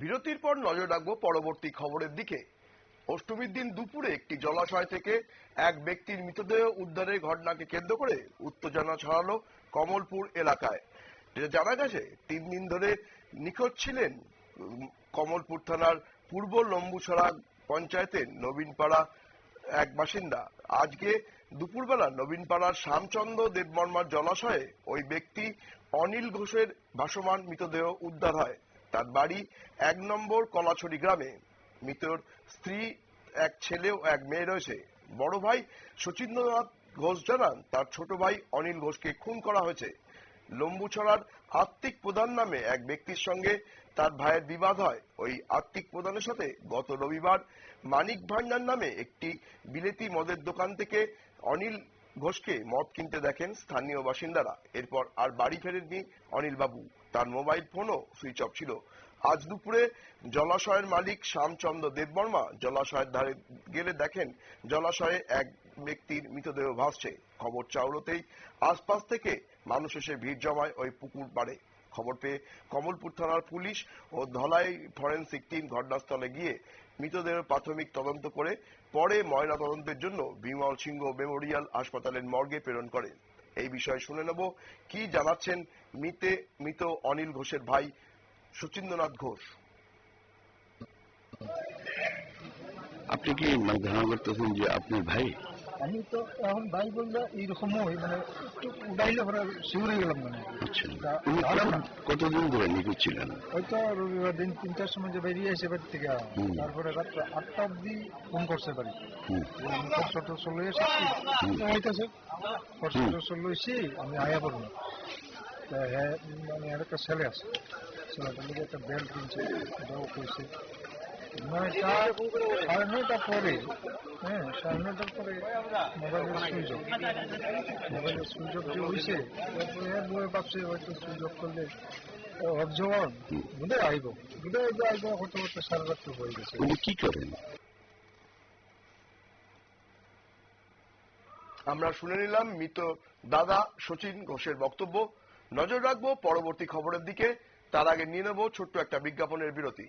বিরতির পর নজর রাখব পরবর্তী খবরের দিকে। অষ্টমীর দিন দুপুরে একটি জলাশয় থেকে এক ব্যক্তির মৃতদেহ উদ্ধারের ঘটনাকে কেন্দ্র করে উত্তেজনা ছড়ালো কমলপুর এলাকায়। যেটা জানা গেছে, তিন দিন ধরে নিখোঁজ ছিলেন কমলপুর থানার পূর্ব লম্বুছড়া পঞ্চায়েতের নবীনপাড়া এক বাসিন্দা। আজকে দুপুরবেলা নবীনপাড়ার শ্যামচন্দ্র দেববর্মার জলাশয়ে ওই ব্যক্তি অনিল ঘোষের ভাসমান মৃতদেহ উদ্ধার হয়। তার বাড়ি এক নম্বর কলাছড়ি গ্রামে। মৃতর স্ত্রী, এক ছেলে ও এক মেয়ে রয়েছে। বড় ভাই শচীন্দ্রনাথ ঘোষ জানান, তার ছোট ভাই অনিল ঘোষকে খুন করা হয়েছে। লম্বুছড়ার আত্মিক প্রধান নামে এক ব্যক্তির সঙ্গে তার ভাইয়ের বিবাদ হয়। ওই আত্মিক প্রধানের সাথে গত রবিবার মানিক ভান্ডার নামে একটি বিলেতি মদের দোকান থেকে অনিল ঘোষকে মদ কিনতে দেখেন স্থানীয় বাসিন্দারা। এরপর আর বাড়ি ফেরেননি অনিল বাবু তার মোবাইল ফোনও সুইচ অফ ছিল। আজ দুপুরে জলাশয়ের মালিক শ্যামচন্দ্র দেববর্মা জলাশয়ের ধারে গেলে দেখেন জলাশয়ে এক ব্যক্তির মৃতদেহ ভাসছে। খবর চাউলতেই আশপাশ থেকে মানুষ এসে ভিড় জমায় ওই পুকুর পাড়ে। খবর পেয়ে কমলপুর থানার পুলিশ ও ধলাই ফরেন্সিক টিম ঘটনাস্থলে গিয়ে মৃতদেহ প্রাথমিক তদন্ত করে পরে ময়না তদন্তের জন্য বিমল সিংহ মেমোরিয়াল হাসপাতালের মর্গে প্রেরণ করে। এই বিষয়ে শুনে নেব কি জানাচ্ছেন মৃতে, মৃত অনিল ঘোষের ভাই সুচিন্দ্রনাথ ঘোষ। আপনি কি মানে ধারণা করতেছেন যে আপনার ভাই আমি তো এখন ভাই বললে এইরকম হয় মানে একটু উড়াইলে পরে শিউরে গেলাম মানে। আচ্ছা। কতদিন ধরে নিখোঁজ ছিলেন হয়তো রবিবার দিন তিনটার সময় যে বেরিয়ে এসে বাড়ি থেকে। তারপরে রাত আটটা অব্দি ফোন করছে বাড়ি। হুম, খরচ টরচ লই এসেছি। হইতেছে খরচ হুম। টরচ আমি আয়া পড়ব তা হ্যাঁ মানে আর একটা ছেলে আছে। ছেলেটার লিগে একটা বেল্ট কিনছে এটাও কইছে। নয়টা সাড়ে নয়টা পরে হ্যাঁ সাড়ে নয়টার পরে মোবাইলের সুইচ অফ মোবাইলের সুইচ অফ যে হয়েছে তারপরে হ্যাঁ ভাবছে হয়তো সুইচ অফ করলে আইব বুঝে আইব সারা রাত্র হয়ে গেছে। কি করেন? আমরা শুনে নিলাম মৃত দাদা সচিন ঘোষের বক্তব্য। নজর রাখব পরবর্তী খবরের দিকে। তার আগে নিয়ে নেব ছোট্ট একটা বিজ্ঞাপনের বিরতি।